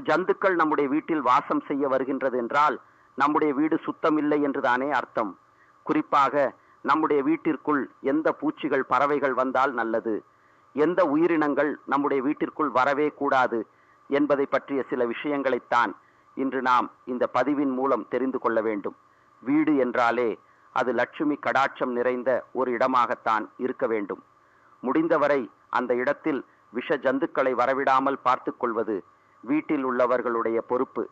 ஜந்துக்கள் நம்முடைய வீட்டில் வாசம் செய்ய வருகின்றது என்றால் நம்முடைய வீடு சுத்தமில்லை என்றுதானே அர்த்தம். குறிப்பாக நம்முடைய வீட்டிற்குள் எந்த பூச்சிகள் பறவைகள் வந்தால் நல்லது. எந்த உயிரினங்கள் நம்முடைய வீட்டிற்குள் வரவே கூடாது என்பதை பற்றிய சில விஷயங்களைத்தான் இன்று நாம் இந்த பதிவின் மூலம் தெரிந்து கொள்ள வேண்டும். வீடு என்றாலே அது லட்சுமி கடாட்சம் நிறைந்த ஒரு இடமாகத்தான் இருக்க வேண்டும். முடிந்தவரை அந்த இடத்தில் விஷ ஜந்துக்களை வரவிடாமல் பார்த்து கொள்வது வீட்டில் உள்ளவர்களுடைய பொறுப்பு.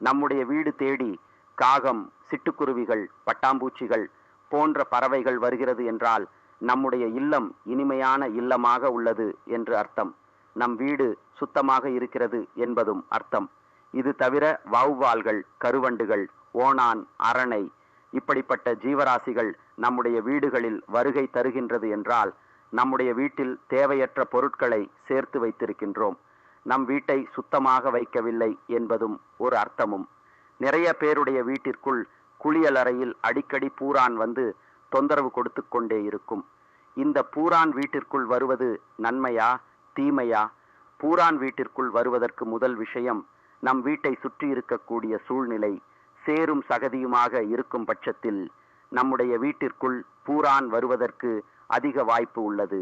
நம்முடைய வீடு தேடி காகம் சிட்டுக்குருவிகள் பட்டாம்பூச்சிகள் போன்ற பறவைகள் வருகிறது என்றால் நம்முடைய இல்லம் இனிமையான இல்லமாக உள்ளது என்று அர்த்தம். நம் வீடு சுத்தமாக இருக்கிறது என்பதும் அர்த்தம். இது தவிர வௌவால்கள் கருவண்டுகள் ஓணான் அரணை இப்படிப்பட்ட ஜீவராசிகள் நம்முடைய வீடுகளில் வருகை தருகின்றது என்றால் நம்முடைய வீட்டில் தேவையற்ற பொருட்களை சேர்த்து வைத்திருக்கின்றோம். நம் வீட்டை சுத்தமாக வைக்கவில்லை என்பதும் ஒரு அர்த்தமும். நிறைய பேருடைய வீட்டிற்குள் குளியலறையில் அடிக்கடி பூரான் வந்து தொந்தரவு கொடுத்து கொண்டே இருக்கும். இந்த பூரான் வீட்டிற்குள் வருவது நன்மையா தீமையா? பூரான் வீட்டிற்குள் வருவதற்கு முதல் விஷயம் நம் வீட்டை சுற்றி இருக்கக்கூடிய சூழ்நிலை. சேரும் சகதியுமாக இருக்கும் பட்சத்தில் நம்முடைய வீட்டிற்குள் பூரான் வருவதற்கு அதிக வாய்ப்பு உள்ளது.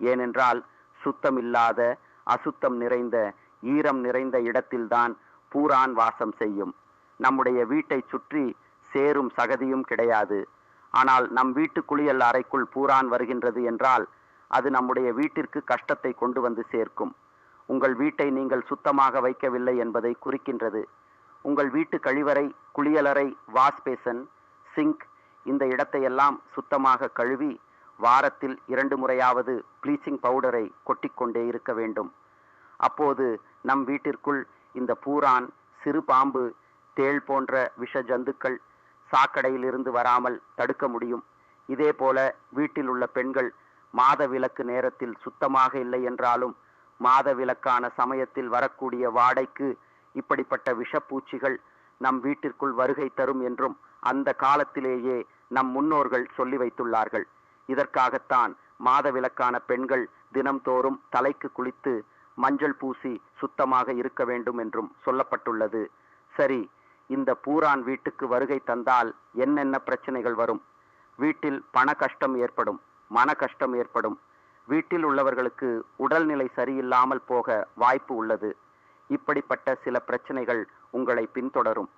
ஏனென்றால் சுத்தமில்லாத அசுத்தம் நிறைந்த ஈரம் நிறைந்த இடத்தில்தான் பூரான் வாசம் செய்யும். நம்முடைய வீட்டை சுற்றி சேரும் சகதியும் கிடையாது. ஆனால் நம் வீட்டு குளியல் அறைக்குள் பூரான் வருகின்றது என்றால் அது நம்முடைய வீட்டிற்கு கஷ்டத்தை கொண்டு வந்து சேர்க்கும். உங்கள் வீட்டை நீங்கள் சுத்தமாக வைக்கவில்லை என்பதை குறிக்கின்றது. உங்கள் வீட்டு கழிவறை குளியலறை வாஷ் பேசன் சிங்க் இந்த இடத்தையெல்லாம் சுத்தமாக கழுவி வாரத்தில் இரண்டு முறையாவது ப்ளீச்சிங் பவுடரை கொட்டிக்கொண்டே இருக்க வேண்டும். அப்போது நம் வீட்டிற்குள் இந்த பூரான் சிறு பாம்பு தேள் போன்ற விஷ ஜந்துக்கள் சாக்கடையிலிருந்து வராமல் தடுக்க முடியும். இதே போல வீட்டில் உள்ள பெண்கள் மாத விலக்கு நேரத்தில் சுத்தமாக இல்லை என்றாலும் மாத விலக்கான சமயத்தில் வரக்கூடிய வாடைக்கு இப்படிப்பட்ட விஷப்பூச்சிகள் நம் வீட்டிற்குள் வருகை தரும் என்றும் அந்த காலத்திலேயே நம் முன்னோர்கள் சொல்லி வைத்துள்ளார்கள். இதற்காகத்தான் மாதவிலக்கான பெண்கள் தினம்தோறும் தலைக்கு குளித்து மஞ்சள் பூசி சுத்தமாக இருக்க வேண்டும் என்றும் சொல்லப்பட்டுள்ளது. சரி இந்த பூரான் வீட்டுக்கு வருகை தந்தால் என்னென்ன பிரச்சனைகள் வரும்? வீட்டில் பண கஷ்டம் ஏற்படும் மன கஷ்டம் ஏற்படும். வீட்டில் உள்ளவர்களுக்கு உடல்நிலை சரியில்லாமல் போக வாய்ப்பு உள்ளது. இப்படிப்பட்ட சில பிரச்சனைகள் உங்களை பின்தொடரும்.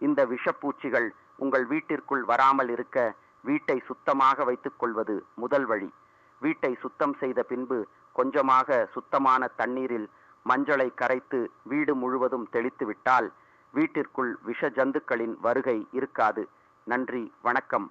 இந்த விஷப்பூச்சிகள் உங்கள் வீட்டிற்குள் வராமல் இருக்க வீட்டை சுத்தமாக வைத்துக் கொள்வது முதல் வழி. வீட்டை சுத்தம் செய்த பின்பு கொஞ்சமாக சுத்தமான தண்ணீரில் மஞ்சளை கரைத்து வீடு முழுவதும் தெளித்து விட்டால் வீட்டிற்குள் விஷ ஜந்துக்களின் வருகை இருக்காது. நன்றி வணக்கம்.